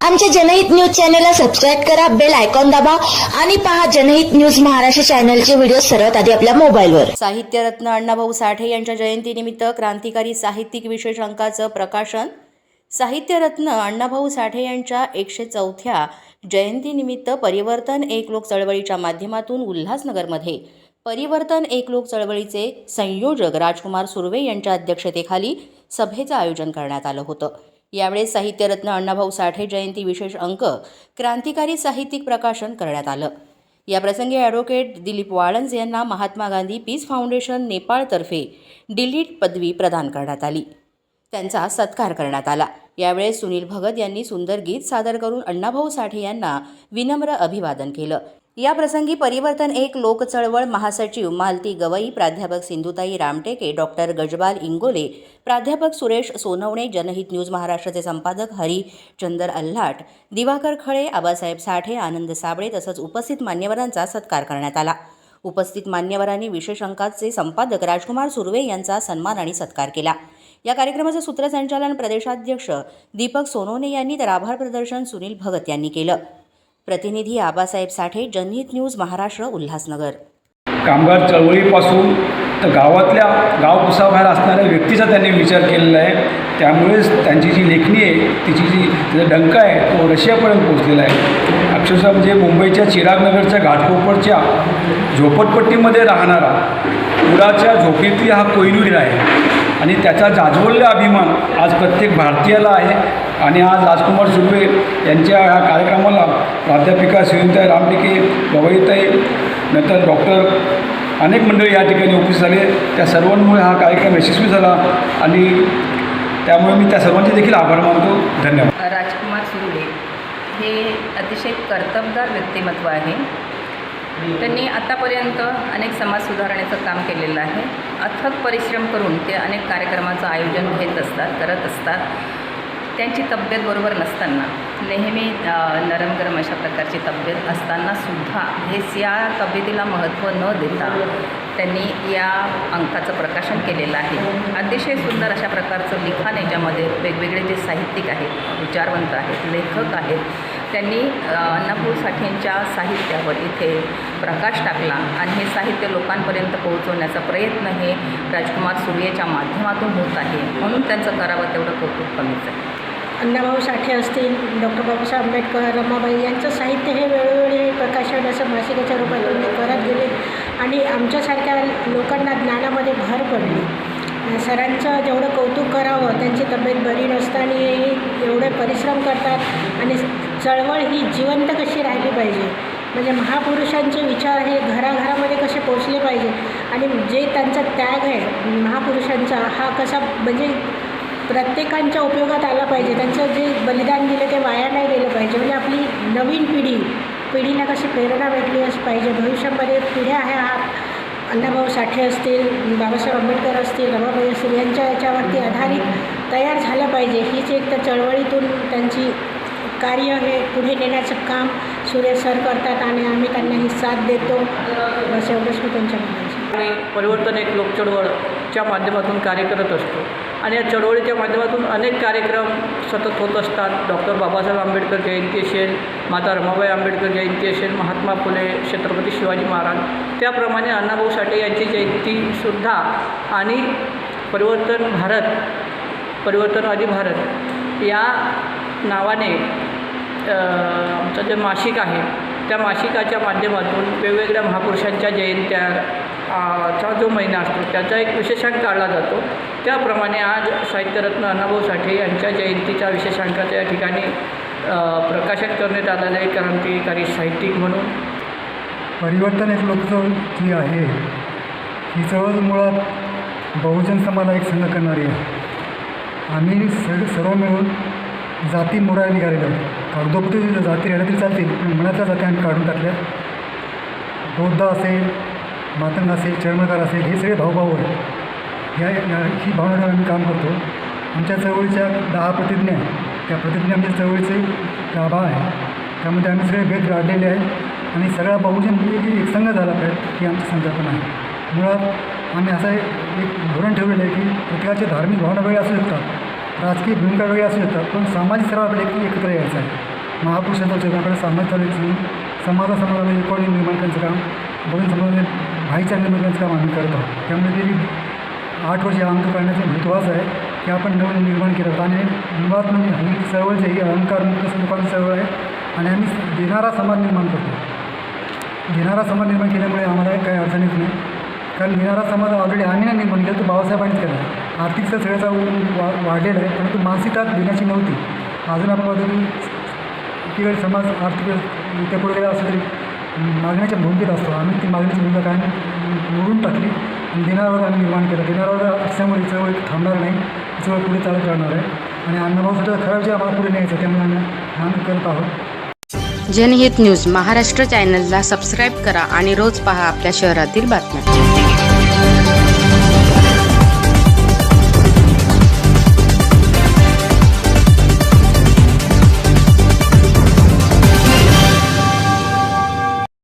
आमच्या जनहित न्यूज चॅनलला सबस्क्राईब करा बेल आयकॉन दाबा आणि पहा जनहित न्यूज महाराष्ट्र चॅनलचे व्हिडिओ सर्वात आधी आपल्या मोबाईलवर. साहित्यरत्न अण्णाभाऊ साठे यांच्या जयंतीनिमित्त क्रांतिकारी साहित्यिक विशेष अंकाचं प्रकाशन. साहित्यरत्न अण्णाभाऊ साठे यांच्या एकशे चौथ्या जयंतीनिमित्त परिवर्तन एक लोक चळवळीच्या माध्यमातून उल्हासनगरमध्ये. परिवर्तन एक लोक चळवळीचे संयोजक राजकुमार सुर्वे यांच्या अध्यक्षतेखाली सभेचं आयोजन करण्यात आलं होतं. यावेळेस साहित्यरत्न अण्णाभाऊ साठे जयंती विशेष अंक क्रांतिकारी साहित्यिक प्रकाशन करण्यात आलं. याप्रसंगी ॲडव्होकेट दिलीप वाळंज यांना महात्मा गांधी पीस फाउंडेशन नेपाळतर्फे डिलीट पदवी प्रदान करण्यात आली. त्यांचा सत्कार करण्यात आला. यावेळेस सुनील भगत यांनी सुंदर गीत सादर करून अण्णाभाऊ साठे यांना विनम्र अभिवादन केलं. या प्रसंगी परिवर्तन एक लोक चळवळ महासचिव मालती गवई प्राध्यापक सिंधुताई रामटेके डॉक्टर गजबाल इंगोले प्राध्यापक सुरेश सोनवणे जनहित न्यूज महाराष्ट्राचे संपादक हरी चंदर अल्हाट दिवाकर खळे आबासाहेब साठे आनंद साबळे तसंच उपस्थित मान्यवरांचा सत्कार करण्यात आला. उपस्थित मान्यवरांनी विशेष अंकाचे संपादक राजकुमार सुर्वे यांचा सन्मान आणि सत्कार केला. या कार्यक्रमाचं सूत्रसंचालन प्रदेशाध्यक्ष दीपक सोनोने यांनी तर आभार प्रदर्शन सुनील भगत यांनी केलं. प्रतिनिधी आबासाहेब साठे जनहित न्यूज महाराष्ट्र उल्हासनगर. कामगार चळवळीपासून तर गावातल्या गाव कुसाबाहेर असणाऱ्या व्यक्तीचा त्यांनी विचार केलेला आहे. त्यामुळेच त्यांची जी लेखणी आहे तिची जी त्याचा डंका आहे तो रशियापर्यंत पोहोचलेला आहे. अक्षरशः म्हणजे मुंबईच्या चिरागनगरच्या घाटकोपरच्या झोपटपट्टीमध्ये राहणारा पुराच्या झोपेतली हा कोयनुरी आहे. आणि त्याचा जाज्वल्य अभिमान आज प्रत्येक भारतीयाला आहे. आणि आज राजकुमार सुर्वे यांच्या ह्या कार्यक्रमाला प्राध्यापिका सुनीताई रामटेके गवईताई नंतर डॉक्टर अनेक मंडळी या ठिकाणी उपस्थित झाले. त्या सर्वांमुळे हा कार्यक्रम यशस्वी झाला आणि त्यामुळे मी त्या सर्वांचे देखील आभार मानतो. धन्यवाद. राजकुमार सुर्वे हे अतिशय कर्तबगार व्यक्तिमत्व आहे. त्यांनी आतापर्यंत अनेक समाज सुधारण्याचं काम केलेलं आहे. अथक परिश्रम करून ते अनेक कार्यक्रमाचं आयोजन घेत असतात करत असतात. त्यांची तब्येत बरोबर नसताना नेहमी नरम गरम अशा प्रकारची तब्येत असताना सुद्धा हेच या तब्येतीला महत्त्व न देता त्यांनी या अंकाचं प्रकाशन केलेलं आहे. अतिशय सुंदर अशा प्रकारचं लिखाण याच्यामध्ये वेगवेगळे जे साहित्यिक आहेत विचारवंत आहेत लेखक आहेत त्यांनी अ, अण्णाभाऊ साठेंच्या साहित्यावर इथे प्रकाश टाकला आणि हे साहित्य लोकांपर्यंत पोहोचवण्याचा प्रयत्न हे राजकुमार सूर्येच्या माध्यमातून होत आहे. म्हणून त्यांचं करावं तेवढं कौतुक कमीच आहे. अण्णाभाऊ साठे असतील डॉक्टर बाबासाहेब आंबेडकर रमाबाई यांचं साहित्य हे वेळोवेळी प्रकाशन असं मासिकाच्या रूपातून ते करत गेले आणि आमच्यासारख्या लोकांना ज्ञानामध्ये भर पडली. सरांचं जेवढं कौतुक करावं त्यांची तब्येत बरी नसतानाही एवढे परिश्रम करतात आणि चळवळ ही जिवंत कशी राहिली पाहिजे? म्हणजे महापुरुषांचे विचार हे घराघरामध्ये कसे पोचले पाहिजे? आणि जे त्यांचा त्याग आहे महापुरुषांचा हा कसा म्हणजे प्रत्येकांच्या उपयोगात आला पाहिजे? त्यांचं जे बलिदान दिलं ते वाया नाही गेलं पाहिजे. म्हणजे आपली नवीन पिढी पिढीला कशी प्रेरणा भेटली असं पाहिजे? भविष्यामध्ये पिढ्या ह्या अण्णाभाऊ साठे असतील बाबासाहेब आंबेडकर असतील रमाबाई असतील यांच्या याच्यावरती आधारित तयार झालं पाहिजे. हीच एक त्या चळवळीतून त्यांची कार्य हे पुढे नेण्याचं काम सूर्य सर करतात आणि आम्ही त्यांना ही साथ देतो. बस एवढंच मी त्यांच्या म्हणायचं आणि परिवर्तन एक लोक चळवळच्या माध्यमातून कार्य करत असतो. आणि या चळवळीच्या माध्यमातून अनेक कार्यक्रम सतत होत असतात. डॉक्टर बाबासाहेब आंबेडकर जयंती असेल माता रमाबाई आंबेडकर जयंती असेल महात्मा फुले छत्रपती शिवाजी महाराज. त्याप्रमाणे अण्णाभाऊ साठे यांची जयंतीसुद्धा आणि परिवर्तन भारत परिवर्तनवादी भारत या नावाने आमचं जे मासिक आहे त्या मासिकाच्या माध्यमातून वेगवेगळ्या महापुरुषांच्या जयंत्या चा जो महिना असतो त्याचा एक विशेषांक काढला जातो. त्याप्रमाणे आज साहित्यरत्न अण्णाभाऊ साठे यांच्या जयंतीच्या विशेषांकाच्या या ठिकाणी प्रकाशन करण्यात आलेलं आहे. क्रांतिकारी साहित्यिक म्हणून परिवर्तन एक लोकचळवळ जी आहे ही चळवळ मुळात बहुजन समाजाला एक संघ करणारी आहे. आम्ही सर्व मिळून जाती मोडायला निघालेलो आहोत कागदोपत्री जाती राहिल्या तरी चालतील. पण मनातल्या जाती आम्ही काढून टाकल्या. बौद्ध असेल मातंग असेल चर्मकार असेल हे सगळे भाऊभाऊ आहेत. या ही भावना आम्ही काम करतो. आमच्या चळवळीच्या दहा प्रतिज्ञा त्या प्रतिज्ञा आमच्या चळवळीचे गाभा आहे त्यामध्ये आम्ही सगळे भेद काढलेले आहेत. आणि सगळा बहुजन एक संघ झाला पाहिजे ही आमची संकल्पना आहे. मुळात आम्ही असं एक एक धोरण ठेवलेलं आहे की प्रत्येकाची धार्मिक भावना वेगळ्या असू शकतात. राजकीय भूमिका वेगळ्या असू शकतात पण सामाजिक सर्वाकडे एकत्र यायचं आहे. महापुरुषांच्या जगाकडे सामाजिक चालू समाजा एकोणी निर्माण करण्याचं काम बघून समाजामध्ये भाईचारा निर्माण करण्याचं काम आम्ही करत आहोत. त्यामुळे गेली आठ वर्ष अंक करण्याचं महत्त्वाचं आहे की आपण नवीन निर्माण केलं. होतं आणि मुळात म्हणजे ही चळवळ जी ही अहंकार मुक्त स्वरूपाची चळवळ आहे आणि आम्ही देणारा समाज निर्माण करतो. देणारा समाज निर्माण केल्यामुळे आम्हाला काही अडचणीच नाही. कारण घेणारा समाज ऑलरेडी आम्ही नाही निर्माण केला तो बाबासाहेबांनीच केला. आहे आर्थिक सगळ्याचा वा वाढलेला आहे परंतु मानसिकता देण्याची नव्हती. अजून आपण बघतो की समाज आर्थिक पुढे गेला असं तरी मागण्याच्या भूमिकेत असतो. आम्ही ती मागण्याची भूमिका कायम मोडून टाकली आणि देणाऱ्यावर आम्ही निर्माण केलं. देणाऱ्यावर असल्यामुळे ही चळवळ थांबणार नाही. ही चळवळ पुढे चालत राहणार आहे. आणि अन्नभावसुद्धा खरा विचार आम्हाला पुढे न्यायचा त्यामुळे आम्ही आम्ही करत आहोत. जनहित न्यूज महाराष्ट्र चॅनलला सबस्क्राईब करा आणि रोज पहा आपल्या शहरातील बातम्या.